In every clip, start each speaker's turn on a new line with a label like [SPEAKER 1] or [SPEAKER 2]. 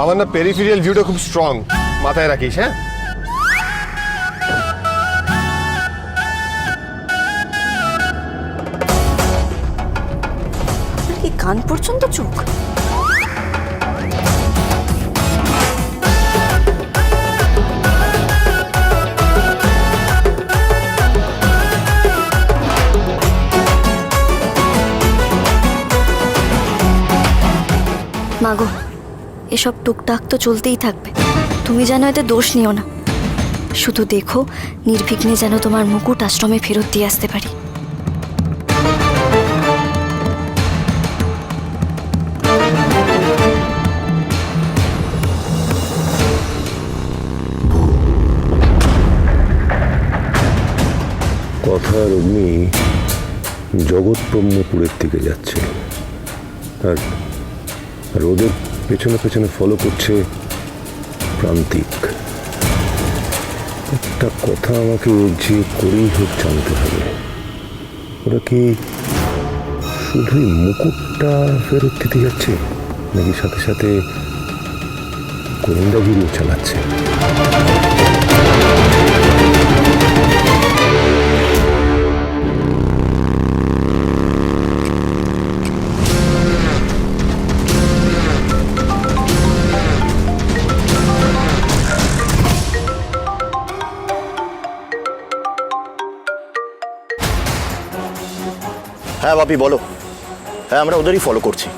[SPEAKER 1] আমার না পেরিফেরিয়াল ভিউটা খুব স্ট্রং মাথায় রাখিস হ্যাঁ?
[SPEAKER 2] কি কান পর্যন্ত চোখ? মাগো এসব টুকটাক তো চলতেই থাকবে। তুমি যেন এতে দোষ নিও না। শুধু দেখো, নির্বিঘ্নে যেন তোমার মুকুট আশ্রমে ফেরত দিয়ে আসতে পারি।
[SPEAKER 3] কথার অগ্নি জগৎ ব্রহ্মপুরের দিকে যাচ্ছে। আর ওদের পেছনে পেছনে ফলো করছে প্রান্তিক। একটা কথা আমাকে যে করেই হোক জানতে হবে। ওরা কি শুধুই মুকুটটা ফেরত দিতে যাচ্ছে, নাকি সাথে সাথে গোয়েন্দাগিরিও চালাচ্ছে?
[SPEAKER 4] হ্যাঁ বাপি বলো। হ্যাঁ আমরা ওদেরই ফলো করছি।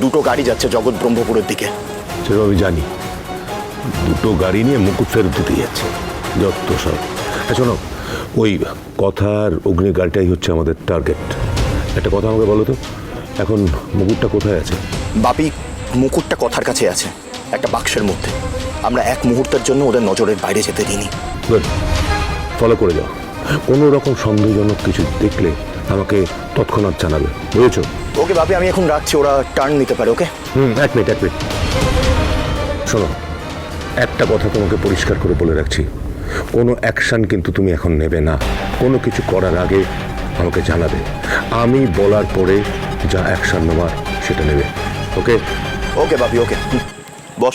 [SPEAKER 4] দুটো গাড়ি যাচ্ছে জগৎ ব্রহ্মপুরের দিকে।
[SPEAKER 3] সেটা আমি জানি। দুটো গাড়ি নিয়ে মুকুট ফেরত দিতে যাচ্ছে। যত সব। হ্যাঁ শোনো ওই কথার অগ্নি গাড়িটাই হচ্ছে আমাদের টার্গেট একটা কথা আমাকে বলো তো এখন মুকুটটা কোথায় আছে?
[SPEAKER 4] বাপি মুকুটটা কথার কাছে আছে একটা বাক্সের মধ্যে। আমরা এক মুহূর্তের জন্য ওদের নজরের বাইরে যেতে দিইনি।
[SPEAKER 3] ফলো করে যাও। কোনো রকম সন্দেহজনক কিছু দেখলে আমাকে তৎক্ষণাৎ জানাবে বুঝেছ?
[SPEAKER 4] ওকে বাপি আমি এখন রাখছি ওরা টার্ন নিতে পারে ওকে?
[SPEAKER 3] হুম এক মিনিট এক মিনিট। শোনো একটা কথা তোমাকে পরিষ্কার করে বলে রাখছি। কোনো অ্যাকশন কিন্তু তুমি এখন নেবে না। কোনো কিছু করার আগে আমাকে জানাবে। আমি বলার পরে যা অ্যাকশন নেওয়ার সেটা নেবে। ওকে?
[SPEAKER 4] ওকে বাপি ওকে। বস।